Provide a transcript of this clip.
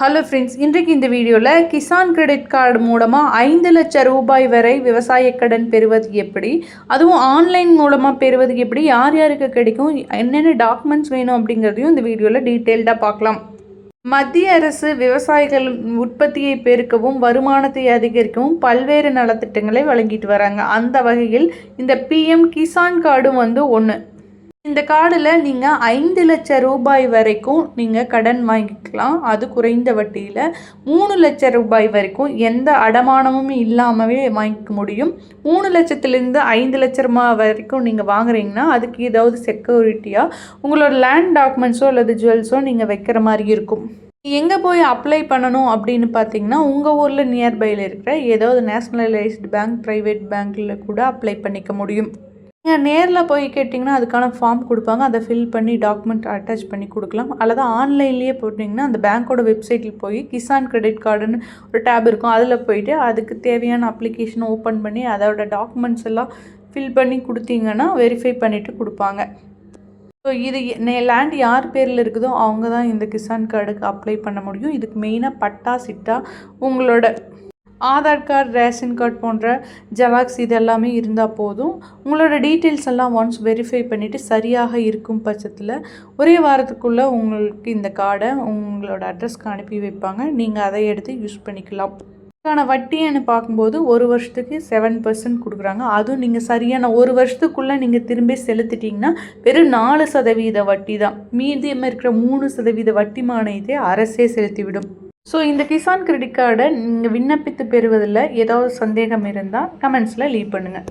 Hello friends இன்றைக்கு இந்த வீடியோவில் கிசான் கிரெடிட் கார்டு மூலமாக ஐந்து லட்சம் ரூபாய் வரை விவசாய கடன் பெறுவது எப்படி? அதுவும் ஆன்லைன் மூலமாக பெறுவது எப்படி? யார் யாருக்கு கிடைக்கும்? என்னென்ன டாக்குமெண்ட்ஸ் வேணும் அப்படிங்கிறதையும் இந்த வீடியோவில் டீட்டெயில்டாக பார்க்கலாம். மத்திய அரசு விவசாயிகள் உற்பத்தியை பெருக்கவும் வருமானத்தை அதிகரிக்கவும் பல்வேறு நலத்திட்டங்களை வழங்கிட்டு வராங்க. அந்த வகையில் இந்த பிஎம் கிசான் கார்டும் வந்து ஒன்று இந்த கார்டில் நீங்கள் ஐந்து லட்சம் ரூபாய் வரைக்கும் நீங்கள் கடன் வாங்கிக்கலாம். அது குறைந்த வட்டியில் மூணு லட்சம் ரூபாய் வரைக்கும் எந்த அடமானமும் இல்லாமவே வாங்கிக்க முடியும். மூணு லட்சத்துலேருந்து ஐந்து லட்ச ரூபாய் வரைக்கும் நீங்கள் வாங்குறீங்கன்னா அதுக்கு ஏதாவது செக்யூரிட்டியாக உங்களோட லேண்ட் டாக்குமெண்ட்ஸோ அல்லது ஜுவல்ஸோ நீங்கள் வைக்கிற மாதிரி இருக்கும். எங்கே போய் அப்ளை பண்ணணும் அப்படின்னு பார்த்தீங்கன்னா உங்கள் ஊரில் நியர்பையில் இருக்கிற ஏதாவது நேஷ்னலைஸ்டு பேங்க் ப்ரைவேட் பேங்க்கில் கூட அப்ளை பண்ணிக்க முடியும். நீங்கள் நேரில் போய் கேட்டிங்கன்னா அதுக்கான ஃபார்ம் கொடுப்பாங்க. அதை ஃபில் பண்ணி டாக்குமெண்ட் அட்டாச் பண்ணி கொடுக்கலாம். அல்லது ஆன்லைன்லேயே போட்டிங்கன்னா அந்த பேங்க்கோட வெப்சைட்டில் போய் கிசான் கிரெடிட் கார்டுன்னு ஒரு டேப் இருக்கும். அதில் போயிட்டு அதுக்கு தேவையான அப்ளிகேஷனை ஓப்பன் பண்ணி அதோட டாக்குமெண்ட்ஸ் எல்லாம் ஃபில் பண்ணி கொடுத்தீங்கன்னா வெரிஃபை பண்ணிவிட்டு கொடுப்பாங்க. ஸோ இது லேண்ட் யார் பேரில் இருக்குதோ அவங்க தான் இந்த கிசான் கார்டுக்கு அப்ளை பண்ண முடியும். இதுக்கு மெயினாக பட்டா சிட்டா உங்களோட ஆதார் கார்டு ரேஷன் கார்டு போன்ற ஜெராக்ஸ் இது எல்லாமே இருந்தால் போதும். உங்களோட டீட்டெயில்ஸ் எல்லாம் ஒன்ஸ் வெரிஃபை பண்ணிவிட்டு சரியாக இருக்கும் பட்சத்தில் ஒரே வாரத்துக்குள்ளே உங்களுக்கு இந்த கார்டை உங்களோட அட்ரஸ்க்கு அனுப்பி வைப்பாங்க. நீங்கள் அதை எடுத்து யூஸ் பண்ணிக்கலாம். அதுக்கான வட்டின்னு பார்க்கும்போது ஒரு வருஷத்துக்கு செவன் பர்சன்ட் கொடுக்குறாங்க. அதுவும் நீங்கள் சரியான ஒரு வருஷத்துக்குள்ளே நீங்கள் திரும்பி செலுத்திட்டிங்கன்னா வெறும் நாலு சதவீத வட்டி தான். மீதியமாக இருக்கிற மூணு சதவீத வட்டி மானியத்தை அரசே செலுத்திவிடும். ஸோ இந்த கிசான் கிரெடிட் கார்டை நீங்கள் விண்ணப்பித்து பெறுவதில் ஏதாவது சந்தேகம் இருந்தால் கமெண்ட்ஸில் லீவ் பண்ணுங்கள்